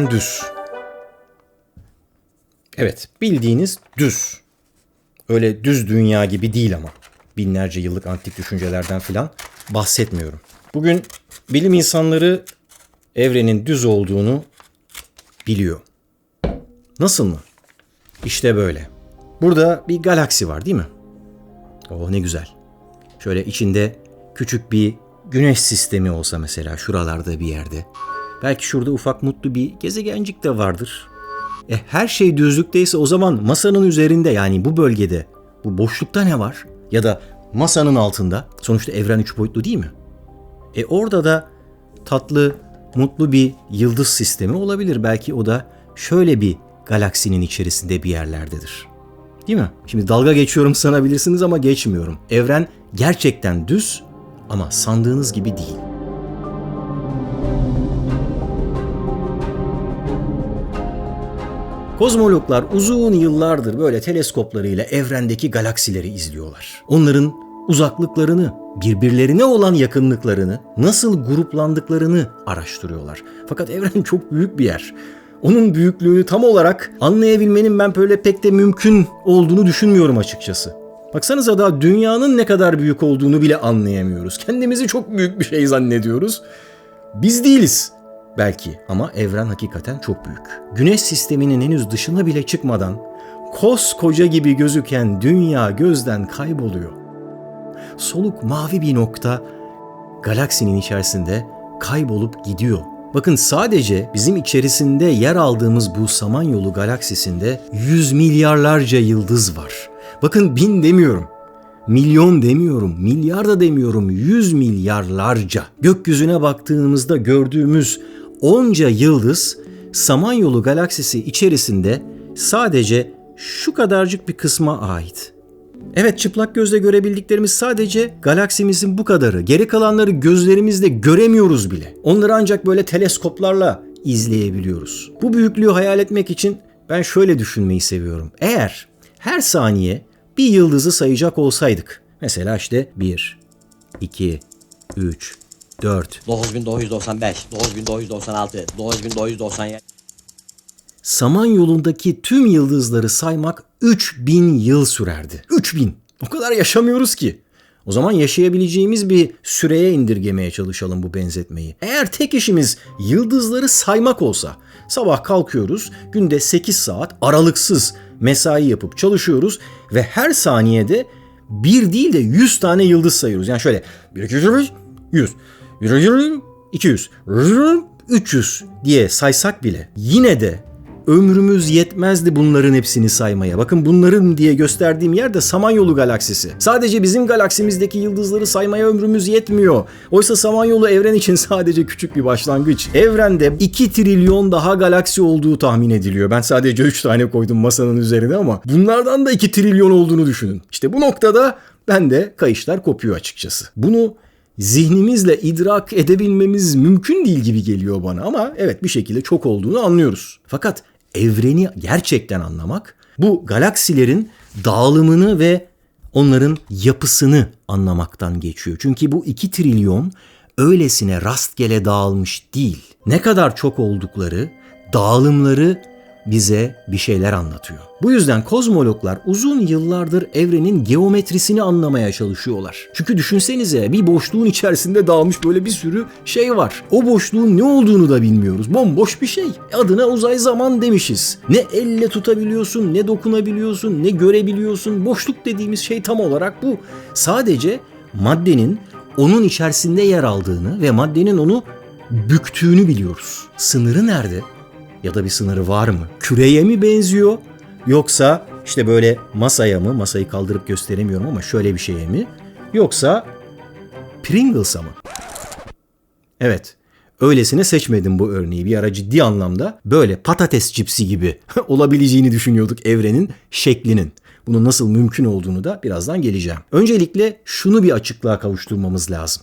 evren düz. Evet, bildiğiniz düz. Öyle düz dünya gibi değil ama. Binlerce yıllık antik düşüncelerden filan bahsetmiyorum. Bugün bilim insanları evrenin düz olduğunu biliyor. Nasıl mı? İşte böyle. Burada bir galaksi var değil mi? Oh ne güzel. Şöyle içinde küçük bir güneş sistemi olsa mesela şuralarda bir yerde. Belki şurada ufak mutlu bir gezegencik de vardır. E her şey düzlükteyse o zaman masanın üzerinde yani bu bölgede bu boşlukta ne var? Ya da masanın altında sonuçta evren üç boyutlu değil mi? E orada da tatlı, mutlu bir yıldız sistemi olabilir. Belki o da şöyle bir galaksinin içerisinde bir yerlerdedir. Değil mi? Şimdi dalga geçiyorum sanabilirsiniz ama geçmiyorum. Evren gerçekten düz ama sandığınız gibi değil. Kozmologlar uzun yıllardır böyle teleskoplarıyla evrendeki galaksileri izliyorlar. Onların uzaklıklarını, birbirlerine olan yakınlıklarını, nasıl gruplandıklarını araştırıyorlar. Fakat evren çok büyük bir yer. Onun büyüklüğünü tam olarak anlayabilmenin ben böyle pek de mümkün olduğunu düşünmüyorum açıkçası. Baksanıza daha dünyanın ne kadar büyük olduğunu bile anlayamıyoruz. Kendimizi çok büyük bir şey zannediyoruz. Biz değiliz belki ama evren hakikaten çok büyük. Güneş sisteminin henüz dışına bile çıkmadan koskoca gibi gözüken dünya gözden kayboluyor. Soluk mavi bir nokta galaksinin içerisinde kaybolup gidiyor. Bakın sadece bizim içerisinde yer aldığımız bu Samanyolu galaksisinde yüz milyarlarca yıldız var. Bakın bin demiyorum. Milyon demiyorum, milyar da demiyorum, yüz milyarlarca. Gökyüzüne baktığımızda gördüğümüz onca yıldız Samanyolu galaksisi içerisinde sadece şu kadarcık bir kısma ait. Evet çıplak gözle görebildiklerimiz sadece galaksimizin bu kadarı. Geri kalanları gözlerimizle göremiyoruz bile. Onları ancak böyle teleskoplarla izleyebiliyoruz. Bu büyüklüğü hayal etmek için ben şöyle düşünmeyi seviyorum. Eğer her saniye bir yıldızı sayacak olsaydık. Mesela işte 1, 2, 3, 4. 9995, 9996, 9997. Samanyolu'ndaki tüm yıldızları saymak 3000 yıl sürerdi. 3000. O kadar yaşamıyoruz ki. O zaman yaşayabileceğimiz bir süreye indirgemeye çalışalım bu benzetmeyi. Eğer tek işimiz yıldızları saymak olsa, sabah kalkıyoruz, günde 8 saat aralıksız mesai yapıp çalışıyoruz ve her saniyede bir değil de 100 tane yıldız sayıyoruz. Yani şöyle 1 2 3 100 200 300 diye saysak bile yine de ömrümüz yetmezdi bunların hepsini saymaya. Bakın bunların diye gösterdiğim yer de Samanyolu galaksisi. Sadece bizim galaksimizdeki yıldızları saymaya ömrümüz yetmiyor. Oysa Samanyolu evren için sadece küçük bir başlangıç. Evrende 2 trilyon daha galaksi olduğu tahmin ediliyor. Ben sadece 3 tane koydum masanın üzerine ama bunlardan da 2 trilyon olduğunu düşünün. İşte bu noktada ben de kayışlar kopuyor açıkçası. Bunu zihnimizle idrak edebilmemiz mümkün değil gibi geliyor bana ama evet bir şekilde çok olduğunu anlıyoruz. Fakat evreni gerçekten anlamak bu galaksilerin dağılımını ve onların yapısını anlamaktan geçiyor. Çünkü bu 2 trilyon öylesine rastgele dağılmış değil. Ne kadar çok oldukları, dağılımları bize bir şeyler anlatıyor. Bu yüzden kozmologlar uzun yıllardır evrenin geometrisini anlamaya çalışıyorlar. Çünkü düşünsenize bir boşluğun içerisinde dağılmış böyle bir sürü şey var. O boşluğun ne olduğunu da bilmiyoruz. Bomboş bir şey. Adına uzay zaman demişiz. Ne elle tutabiliyorsun, ne dokunabiliyorsun, ne görebiliyorsun. Boşluk dediğimiz şey tam olarak bu. Sadece maddenin onun içerisinde yer aldığını ve maddenin onu büktüğünü biliyoruz. Sınırı nerede? Ya da bir sınırı var mı? Küreye mi benziyor yoksa işte böyle masaya mı? Masayı kaldırıp gösteremiyorum ama şöyle bir şeye mi? Yoksa Pringles'a mı? Evet. Öylesine seçmedim bu örneği. Bir ara ciddi anlamda böyle patates cipsi gibi olabileceğini düşünüyorduk evrenin şeklinin. Bunun nasıl mümkün olduğunu da birazdan geleceğim. Öncelikle şunu bir açıklığa kavuşturmamız lazım.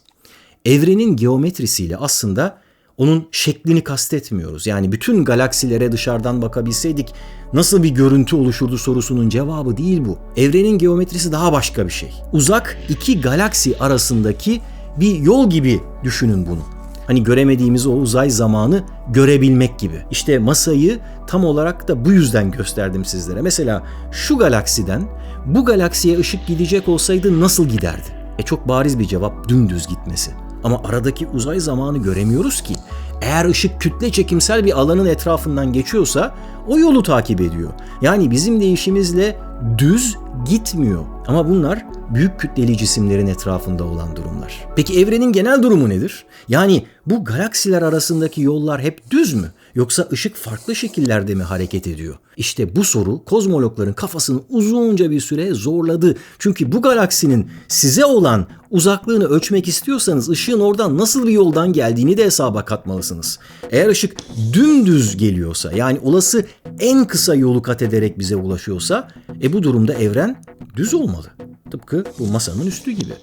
Evrenin geometrisiyle aslında onun şeklini kastetmiyoruz. Yani bütün galaksilere dışarıdan bakabilseydik nasıl bir görüntü oluşurdu sorusunun cevabı değil bu. Evrenin geometrisi daha başka bir şey. Uzak iki galaksi arasındaki bir yol gibi düşünün bunu. Hani göremediğimiz o uzay zamanı görebilmek gibi. İşte masayı tam olarak da bu yüzden gösterdim sizlere. Mesela şu galaksiden bu galaksiye ışık gidecek olsaydı nasıl giderdi? E çok bariz bir cevap dümdüz gitmesi. Ama aradaki uzay zamanı göremiyoruz ki. Eğer ışık kütle çekimsel bir alanın etrafından geçiyorsa o yolu takip ediyor. Yani bizim değişimizle düz gitmiyor. Ama bunlar büyük kütleli cisimlerin etrafında olan durumlar. Peki evrenin genel durumu nedir? Yani bu galaksiler arasındaki yollar hep düz mü? Yoksa ışık farklı şekillerde mi hareket ediyor? İşte bu soru kozmologların kafasını uzunca bir süre zorladı. Çünkü bu galaksinin size olan uzaklığını ölçmek istiyorsanız ışığın oradan nasıl bir yoldan geldiğini de hesaba katmalısınız. Eğer ışık dümdüz geliyorsa yani olası en kısa yolu kat ederek bize ulaşıyorsa e bu durumda evren düz olmalı. Tıpkı bu masanın üstü gibi.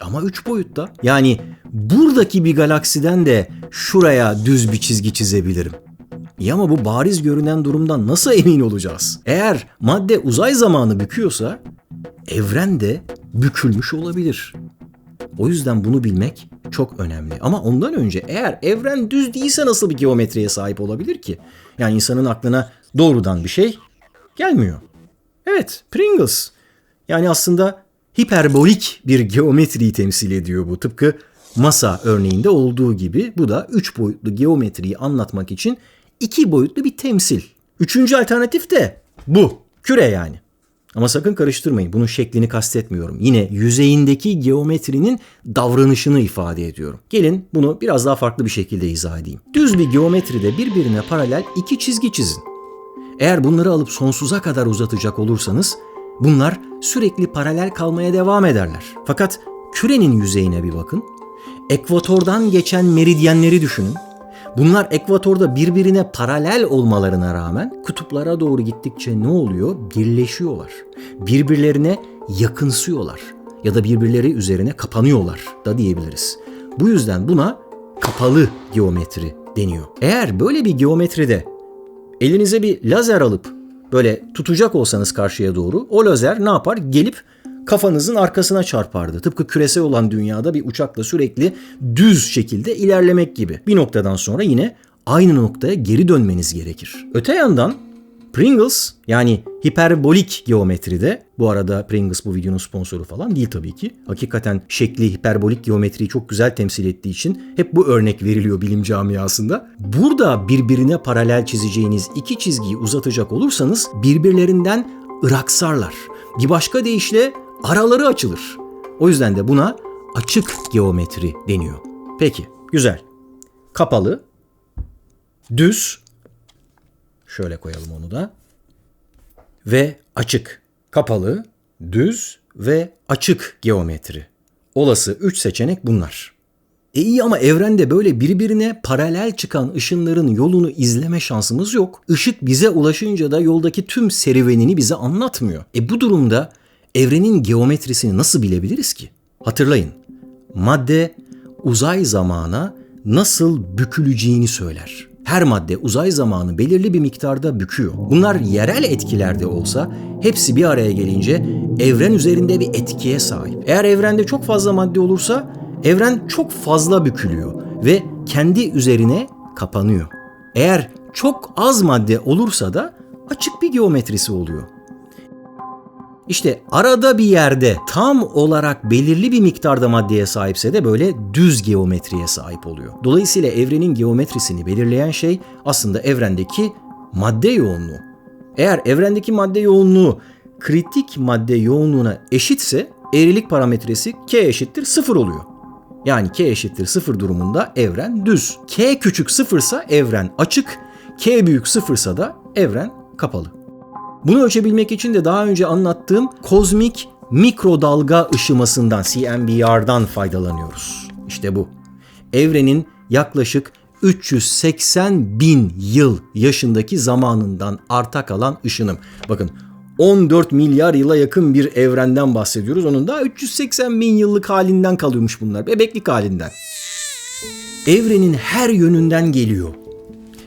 Ama üç boyutta. Yani buradaki bir galaksiden de şuraya düz bir çizgi çizebilirim. İyi ama bu bariz görünen durumdan nasıl emin olacağız? Eğer madde uzay zamanı büküyorsa evren de bükülmüş olabilir. O yüzden bunu bilmek çok önemli. Ama ondan önce eğer evren düz değilse nasıl bir geometriye sahip olabilir ki? Yani insanın aklına doğrudan bir şey gelmiyor. Evet, Pringles. Yani aslında hiperbolik bir geometriyi temsil ediyor bu. Tıpkı masa örneğinde olduğu gibi bu da üç boyutlu geometriyi anlatmak için iki boyutlu bir temsil. Üçüncü alternatif de bu. Küre yani. Ama sakın karıştırmayın. Bunun şeklini kastetmiyorum. Yine yüzeyindeki geometrinin davranışını ifade ediyorum. Gelin bunu biraz daha farklı bir şekilde izah edeyim. Düz bir geometride birbirine paralel iki çizgi çizin. Eğer bunları alıp sonsuza kadar uzatacak olursanız bunlar sürekli paralel kalmaya devam ederler. Fakat kürenin yüzeyine bir bakın. Ekvatordan geçen meridyenleri düşünün. Bunlar ekvatorda birbirine paralel olmalarına rağmen kutuplara doğru gittikçe ne oluyor? Birleşiyorlar. Birbirlerine yakınsıyorlar ya da birbirleri üzerine kapanıyorlar da diyebiliriz. Bu yüzden buna kapalı geometri deniyor. Eğer böyle bir geometride elinize bir lazer alıp böyle tutacak olsanız karşıya doğru o lazer ne yapar? Gelip kafanızın arkasına çarpardı. Tıpkı küresel olan dünyada bir uçakla sürekli düz şekilde ilerlemek gibi. Bir noktadan sonra yine aynı noktaya geri dönmeniz gerekir. Öte yandan Pringles yani hiperbolik geometride bu arada Pringles bu videonun sponsoru falan değil tabii ki. Hakikaten şekli hiperbolik geometriyi çok güzel temsil ettiği için hep bu örnek veriliyor bilim camiasında. Burada birbirine paralel çizeceğiniz iki çizgiyi uzatacak olursanız birbirlerinden ıraksarlar. Bir başka deyişle araları açılır. O yüzden de buna açık geometri deniyor. Peki, güzel. Kapalı, düz, şöyle koyalım onu da, ve açık. Kapalı, düz ve açık geometri. Olası 3 seçenek bunlar. E iyi ama evrende böyle birbirine paralel çıkan ışınların yolunu izleme şansımız yok. Işık bize ulaşınca da yoldaki tüm serüvenini bize anlatmıyor. E bu durumda evrenin geometrisini nasıl bilebiliriz ki? Hatırlayın. Madde uzay zamana nasıl büküleceğini söyler. Her madde uzay zamanı belirli bir miktarda büküyor. Bunlar yerel etkilerde olsa hepsi bir araya gelince evren üzerinde bir etkiye sahip. Eğer evrende çok fazla madde olursa evren çok fazla bükülüyor ve kendi üzerine kapanıyor. Eğer çok az madde olursa da açık bir geometrisi oluyor. İşte arada bir yerde tam olarak belirli bir miktarda maddeye sahipse de böyle düz geometriye sahip oluyor. Dolayısıyla evrenin geometrisini belirleyen şey aslında evrendeki madde yoğunluğu. Eğer evrendeki madde yoğunluğu kritik madde yoğunluğuna eşitse eğrilik parametresi k eşittir 0 oluyor. Yani k eşittir 0 durumunda evren düz. k küçük 0 ise evren açık, k büyük 0 ise da evren kapalı. Bunu ölçebilmek için de daha önce anlattığım kozmik mikrodalga ışımasından CMBR'dan faydalanıyoruz. İşte bu. Evrenin yaklaşık 380 bin yıl yaşındaki zamanından arta kalan ışınım. Bakın 14 milyar yıla yakın bir evrenden bahsediyoruz. Onun da 380 bin yıllık halinden kalıyormuş bunlar. Bebeklik halinden. Evrenin her yönünden geliyor.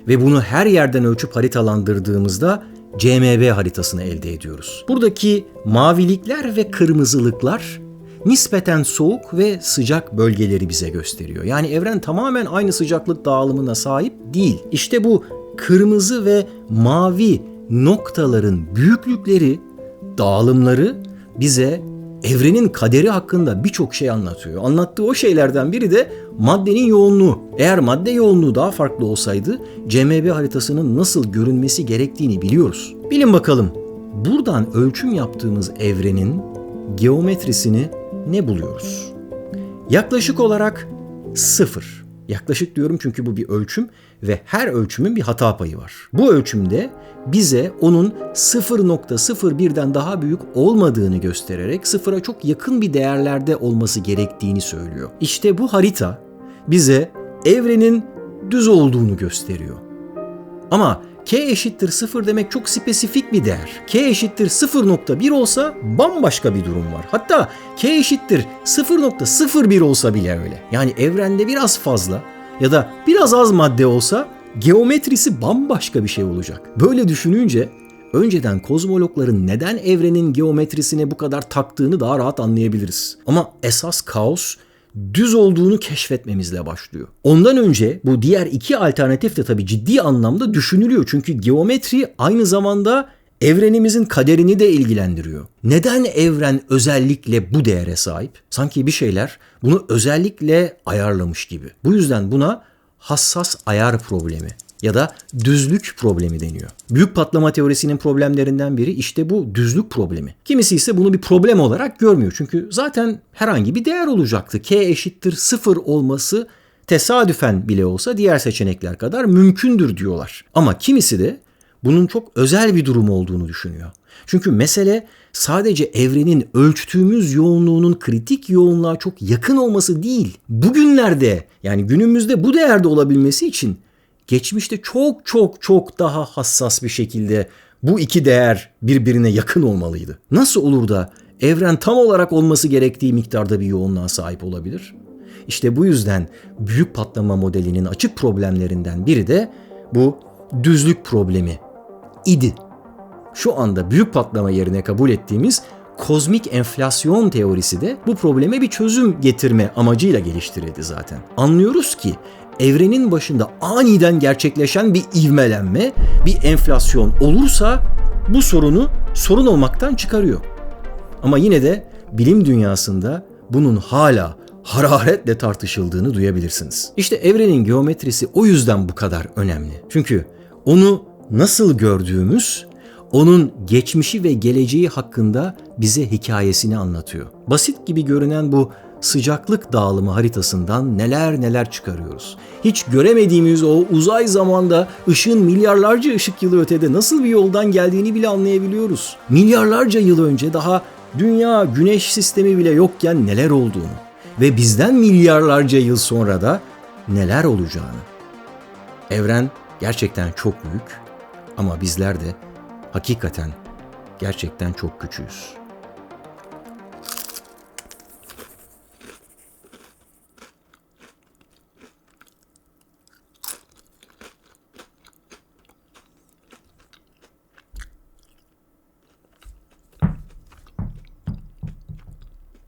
Ve bunu her yerden ölçüp haritalandırdığımızda CMB haritasını elde ediyoruz. Buradaki mavilikler ve kırmızılıklar nispeten soğuk ve sıcak bölgeleri bize gösteriyor. Yani evren tamamen aynı sıcaklık dağılımına sahip değil. İşte bu kırmızı ve mavi noktaların büyüklükleri, dağılımları bize evrenin kaderi hakkında birçok şey anlatıyor. Anlattığı o şeylerden biri de maddenin yoğunluğu. Eğer madde yoğunluğu daha farklı olsaydı CMB haritasının nasıl görünmesi gerektiğini biliyoruz. Bilin bakalım buradan ölçüm yaptığımız evrenin geometrisini ne buluyoruz? Yaklaşık olarak sıfır. Yaklaşık diyorum çünkü bu bir ölçüm ve her ölçümün bir hata payı var. Bu ölçümde bize onun 0.01'den daha büyük olmadığını göstererek sıfıra çok yakın bir değerlerde olması gerektiğini söylüyor. İşte bu harita bize evrenin düz olduğunu gösteriyor. Ama k eşittir 0 demek çok spesifik bir değer. k eşittir 0.1 olsa bambaşka bir durum var. Hatta k eşittir 0.01 olsa bile öyle. Yani evrende biraz fazla ya da biraz az madde olsa geometrisi bambaşka bir şey olacak. Böyle düşününce önceden kozmologların neden evrenin geometrisine bu kadar taktığını daha rahat anlayabiliriz. Ama esas kaos düz olduğunu keşfetmemizle başlıyor. Ondan önce bu diğer iki alternatif de tabii ciddi anlamda düşünülüyor. Çünkü geometri aynı zamanda evrenimizin kaderini de ilgilendiriyor. Neden evren özellikle bu değere sahip? Sanki bir şeyler bunu özellikle ayarlamış gibi. Bu yüzden buna hassas ayar problemi ya da düzlük problemi deniyor. Büyük patlama teorisinin problemlerinden biri işte bu düzlük problemi. Kimisi ise bunu bir problem olarak görmüyor. Çünkü zaten herhangi bir değer olacaktı. K eşittir sıfır olması tesadüfen bile olsa diğer seçenekler kadar mümkündür diyorlar. Ama kimisi de bunun çok özel bir durum olduğunu düşünüyor. Çünkü mesele sadece evrenin ölçtüğümüz yoğunluğunun kritik yoğunluğa çok yakın olması değil. Bugünlerde yani günümüzde bu değerde olabilmesi için geçmişte çok çok çok daha hassas bir şekilde bu iki değer birbirine yakın olmalıydı. Nasıl olur da evren tam olarak olması gerektiği miktarda bir yoğunluğa sahip olabilir? İşte bu yüzden büyük patlama modelinin açık problemlerinden biri de bu düzlük problemi idi. Şu anda büyük patlama yerine kabul ettiğimiz kozmik enflasyon teorisi de bu probleme bir çözüm getirme amacıyla geliştirildi zaten. Anlıyoruz ki evrenin başında aniden gerçekleşen bir ivmelenme, bir enflasyon olursa bu sorunu sorun olmaktan çıkarıyor. Ama yine de bilim dünyasında bunun hala hararetle tartışıldığını duyabilirsiniz. İşte evrenin geometrisi o yüzden bu kadar önemli. Çünkü onu nasıl gördüğümüz onun geçmişi ve geleceği hakkında bize hikayesini anlatıyor. Basit gibi görünen bu sıcaklık dağılımı haritasından neler neler çıkarıyoruz. Hiç göremediğimiz o uzay zamanda ışığın milyarlarca ışık yılı ötede nasıl bir yoldan geldiğini bile anlayabiliyoruz. Milyarlarca yıl önce daha dünya güneş sistemi bile yokken neler olduğunu ve bizden milyarlarca yıl sonra da neler olacağını. Evren gerçekten çok büyük ama bizler de hakikaten gerçekten çok küçüğüz.